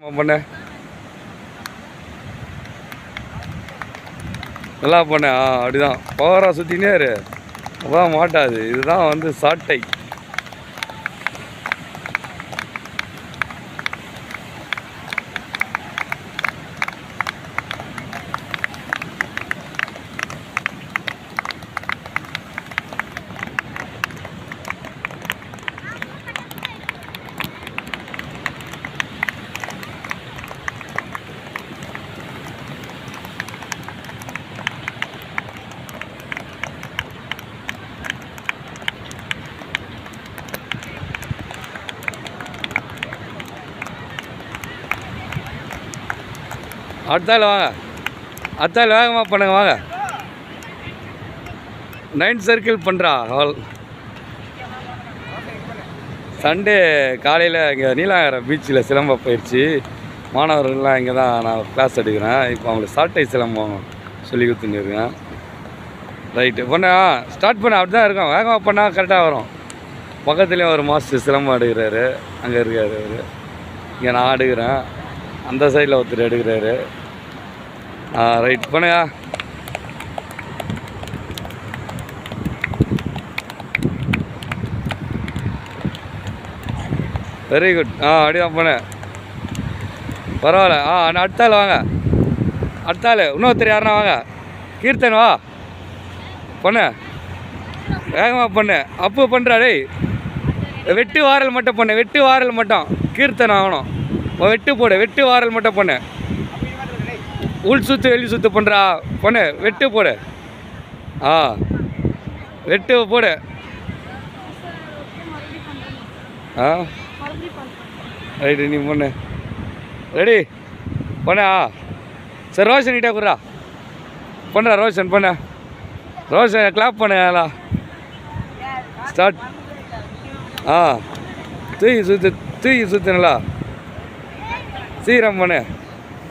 ஆமா, நல்லா பண்ணு. ஆ அப்படிதான். பவராக சுற்றினே இரு. அதான் மாட்டாது. இதுதான் வந்து சாட்டை. அடுத்தாள் வாங்க. அடுத்தாள் வேகமாக பண்ணுங்க வாங்க. நைன் சர்க்கிள் பண்ணுறா அவள். சண்டே காலையில் இங்கே நீலாங்கரை பீச்சில் சிலம்ப பயிற்சி மாணவர்கள்லாம் இங்கே தான் நான் கிளாஸ் எடுக்கிறேன். இப்போ அவங்களுக்கு சாட்டை சிலம்பம் சொல்லி கொடுத்துருக்கேன் ரைட்டு பண்ணா ஸ்டார்ட் பண்ண. அப்படி தான் இருக்கும் வேகமாக பண்ணால் கரெக்டாக வரும். பக்கத்துலேயும் ஒரு மாஸ்டர் சிலம்பம் எடுக்கிறாரு. அங்கே இருக்கார் அவர். இங்கே நான் எடுக்கிறேன். அந்த சைடில் ஒருத்தர் எடுக்கிறாரு. ஆ ரைட் பண்ணுங்க வெரி குட் ஆ அப்படிதான் பண்ணு பரவாயில்ல. ஆ நான் அடுத்த ஆள் வாங்க. அடுத்த ஆள் இன்னொருத்தர் யாருன்னா வாங்க. கீர்த்தன் வா. பண்ணு வேகமாக பண்ணு அப்பு பண்ணுறா டேய். வெட்டு வாரல் மட்டும் பண்ணு வெட்டு வாரல் மட்டும். கீர்த்தன் ஆகணும். வெட்டு போடு. வெட்டு வாரல் மட்டும் பண்ணு உள் சுத்து வெளி சுத்து பண்ணுறா பொண்ணு வெட்டு போடு. ஆ வெட்டு போடு. ஆ. ரைட்டு நீ பண்ணு. ரெடி. பண்ணா சரி ரோஷன் கிட்டே குறா பண்ணுறா ரோஷன் பண்ண. ரோஷன் கிளாப் பண்ண ஸ்டார்ட் ஆ. தூக்கி சுத்து தூக்கி சுற்றுனலா சீக்கிரம் பண்ணு.